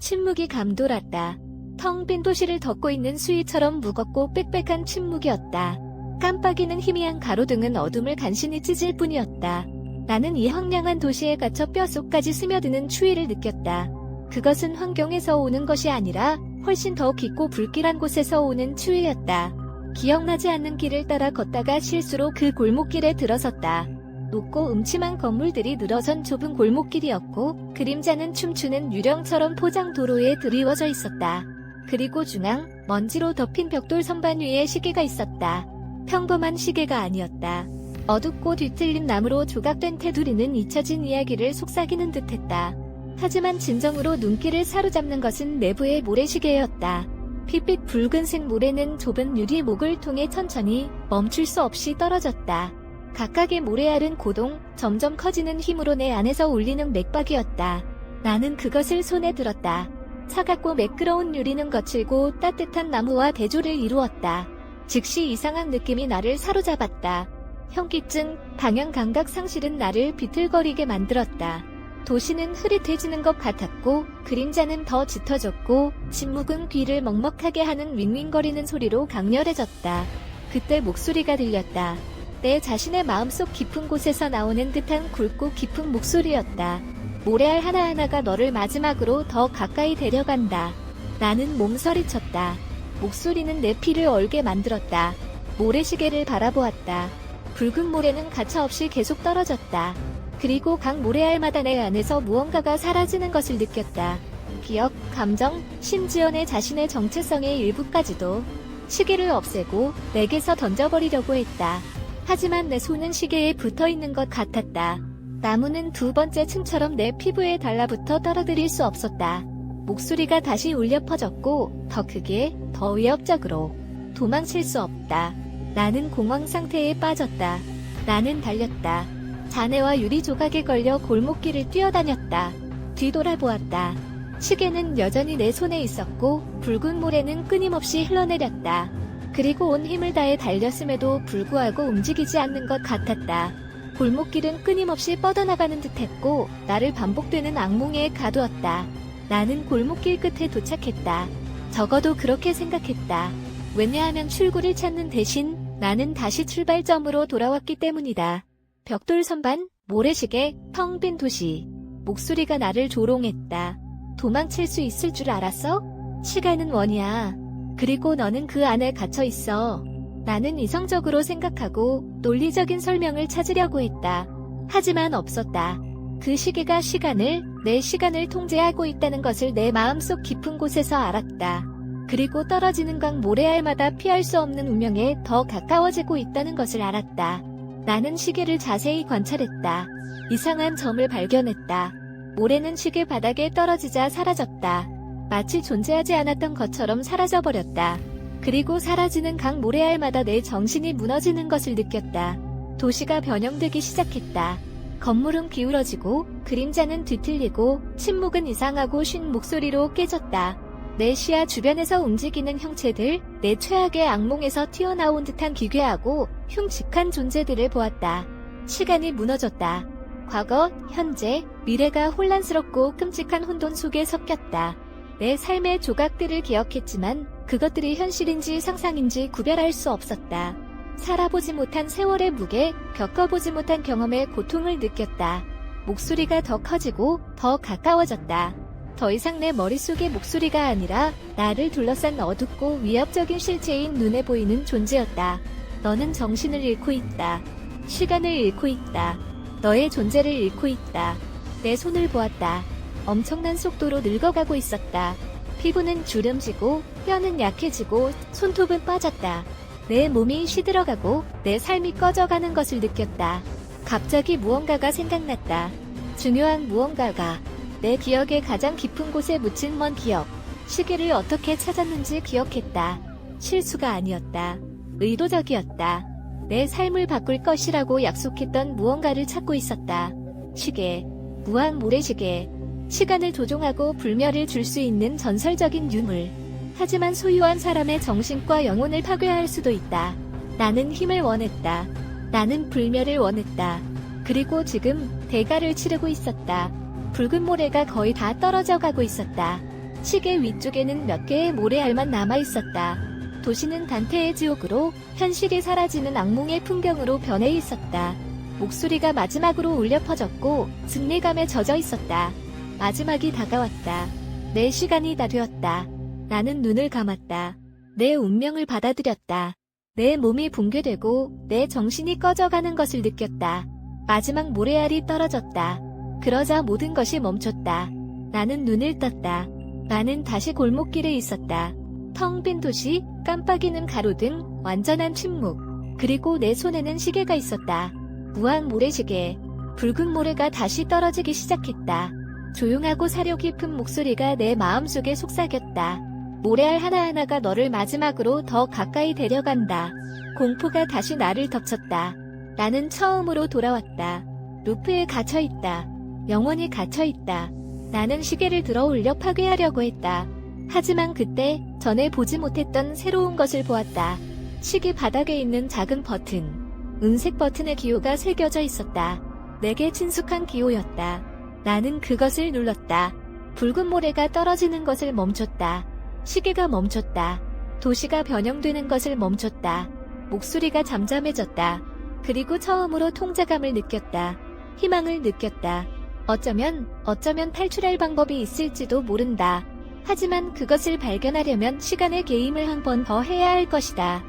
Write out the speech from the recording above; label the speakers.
Speaker 1: 침묵이 감돌았다. 텅 빈 도시를 덮고 있는 수위처럼 무겁고 빽빽한 침묵이었다. 깜빡이는 희미한 가로등은 어둠을 간신히 찢을 뿐이었다. 나는 이 황량한 도시에 갇혀 뼛속까지 스며드는 추위를 느꼈다. 그것은 환경에서 오는 것이 아니라 훨씬 더 깊고 불길한 곳에서 오는 추위였다. 기억나지 않는 길을 따라 걷다가 실수로 그 골목길에 들어섰다. 높고 음침한 건물들이 늘어선 좁은 골목길이었고 그림자는 춤추는 유령처럼 포장 도로에 드리워져 있었다. 그리고 중앙 먼지로 덮인 벽돌 선반 위에 시계가 있었다. 평범한 시계가 아니었다. 어둡고 뒤틀린 나무로 조각된 테두리는 잊혀진 이야기를 속삭이는 듯했다. 하지만 진정으로 눈길을 사로잡는 것은 내부의 모래시계였다. 핏빛 붉은색 모래는 좁은 유리 목을 통해 천천히 멈출 수 없이 떨어졌다. 각각의 모래알은 고동, 점점 커지는 힘으로 내 안에서 울리는 맥박이었다. 나는 그것을 손에 들었다. 차갑고 매끄러운 유리는 거칠고 따뜻한 나무와 대조를 이루었다. 즉시 이상한 느낌이 나를 사로잡았다. 현기증, 방향 감각 상실은 나를 비틀거리게 만들었다. 도시는 흐릿해지는 것 같았고 그림자는 더 짙어졌고 침묵은 귀를 먹먹하게 하는 윙윙거리는 소리로 강렬해졌다. 그때 목소리가 들렸다. 내 자신의 마음속 깊은 곳에서 나오는 듯한 굵고 깊은 목소리였다. 모래알 하나하나가 너를 마지막으로 더 가까이 데려간다. 나는 몸서리쳤다. 목소리는 내 피를 얼게 만들었다. 모래시계를 바라보았다. 붉은 모래는 가차없이 계속 떨어졌다. 그리고 각 모래알마다 내 안에서 무언가가 사라지는 것을 느꼈다. 기억, 감정, 심지어 내 자신의 정체성의 일부까지도 시계를 없애고 내게서 던져버리려고 했다. 하지만 내 손은 시계에 붙어 있는 것 같았다. 나무는 두 번째 층처럼 내 피부에 달라붙어 떨어뜨릴 수 없었다. 목소리가 다시 울려 퍼졌고 더 크게, 더 위협적으로 도망칠 수 없다. 나는 공황 상태에 빠졌다. 나는 달렸다. 잔해와 유리 조각에 걸려 골목길을 뛰어다녔다. 뒤돌아보았다. 시계는 여전히 내 손에 있었고 붉은 모래는 끊임없이 흘러내렸다. 그리고 온 힘을 다해 달렸음에도 불구하고 움직이지 않는 것 같았다. 골목길은 끊임없이 뻗어나가는 듯했고 나를 반복되는 악몽에 가두었다. 나는 골목길 끝에 도착했다. 적어도 그렇게 생각했다. 왜냐하면 출구를 찾는 대신 나는 다시 출발점으로 돌아왔기 때문이다. 벽돌 선반, 모래시계, 텅 빈 도시. 목소리가 나를 조롱했다. 도망칠 수 있을 줄 알았어? 시간은 원이야. 그리고 너는 그 안에 갇혀 있어. 나는 이성적으로 생각하고 논리적인 설명을 찾으려고 했다. 하지만 없었다. 그 시계가 시간을, 내 시간을 통제하고 있다는 것을 내 마음속 깊은 곳에서 알았다. 그리고 떨어지는 강 모래알마다 피할 수 없는 운명에 더 가까워지고 있다는 것을 알았다. 나는 시계를 자세히 관찰했다. 이상한 점을 발견했다. 모래는 시계 바닥에 떨어지자 사라졌다. 마치 존재하지 않았던 것처럼 사라져버렸다. 그리고 사라지는 각 모래알마다 내 정신이 무너지는 것을 느꼈다. 도시가 변형되기 시작했다. 건물은 기울어지고 그림자는 뒤틀리고 침묵은 이상하고 쉰 목소리로 깨졌다. 내 시야 주변에서 움직이는 형체들, 내 최악의 악몽에서 튀어나온 듯한 기괴하고 흉측한 존재들을 보았다. 시간이 무너졌다. 과거, 현재, 미래가 혼란스럽고 끔찍한 혼돈 속에 섞였다. 내 삶의 조각들을 기억했지만 그것들이 현실인지 상상인지 구별할 수 없었다. 살아보지 못한 세월의 무게, 겪어보지 못한 경험의 고통을 느꼈다. 목소리가 더 커지고 더 가까워졌다. 더 이상 내 머릿속의 목소리가 아니라 나를 둘러싼 어둡고 위협적인 실체인 눈에 보이는 존재였다. 너는 정신을 잃고 있다. 시간을 잃고 있다. 너의 존재를 잃고 있다. 내 손을 보았다. 엄청난 속도로 늙어가고 있었다. 피부는 주름지고 뼈는 약해지고 손톱은 빠졌다. 내 몸이 시들어가고 내 삶이 꺼져가는 것을 느꼈다. 갑자기 무언가가 생각났다. 중요한 무언가가 내 기억의 가장 깊은 곳에 묻힌 먼 기억. 시계를 어떻게 찾았는지 기억했다. 실수가 아니었다. 의도적이었다. 내 삶을 바꿀 것이라고 약속했던 무언가를 찾고 있었다. 시계. 무한 모래시계. 시간을 조종하고 불멸을 줄 수 있는 전설적인 유물. 하지만 소유한 사람의 정신과 영혼을 파괴할 수도 있다. 나는 힘을 원했다. 나는 불멸을 원했다. 그리고 지금 대가를 치르고 있었다. 붉은 모래가 거의 다 떨어져 가고 있었다. 시계 위쪽에는 몇 개의 모래알만 남아 있었다. 도시는 단테의 지옥으로 현실이 사라지는 악몽의 풍경으로 변해 있었다. 목소리가 마지막으로 울려 퍼졌고 증리감에 젖어 있었다. 마지막이 다가왔다. 내 시간이 다 되었다. 나는 눈을 감았다. 내 운명을 받아들였다. 내 몸이 붕괴되고 내 정신이 꺼져가는 것을 느꼈다. 마지막 모래알이 떨어졌다. 그러자 모든 것이 멈췄다. 나는 눈을 떴다. 나는 다시 골목길에 있었다. 텅 빈 도시, 깜빡이는 가로등, 완전한 침묵. 그리고 내 손에는 시계가 있었다. 무한 모래시계. 붉은 모래가 다시 떨어지기 시작했다. 조용하고 사려 깊은 목소리가 내 마음속에 속삭였다. 모래알 하나하나가 너를 마지막으로 더 가까이 데려간다. 공포가 다시 나를 덮쳤다. 나는 처음으로 돌아왔다. 루프에 갇혀있다. 영원히 갇혀있다. 나는 시계를 들어 올려 파괴하려고 했다. 하지만 그때 전에 보지 못했던 새로운 것을 보았다. 시계 바닥에 있는 작은 버튼. 은색 버튼의 기호가 새겨져 있었다. 내게 친숙한 기호였다. 나는 그것을 눌렀다. 붉은 모래가 떨어지는 것을 멈췄다. 시계가 멈췄다. 도시가 변형되는 것을 멈췄다. 목소리가 잠잠해졌다. 그리고 처음으로 통제감을 느꼈다. 희망을 느꼈다. 어쩌면, 어쩌면 탈출할 방법이 있을지도 모른다. 하지만 그것을 발견하려면 시간의 게임을 한 번 더 해야 할 것이다.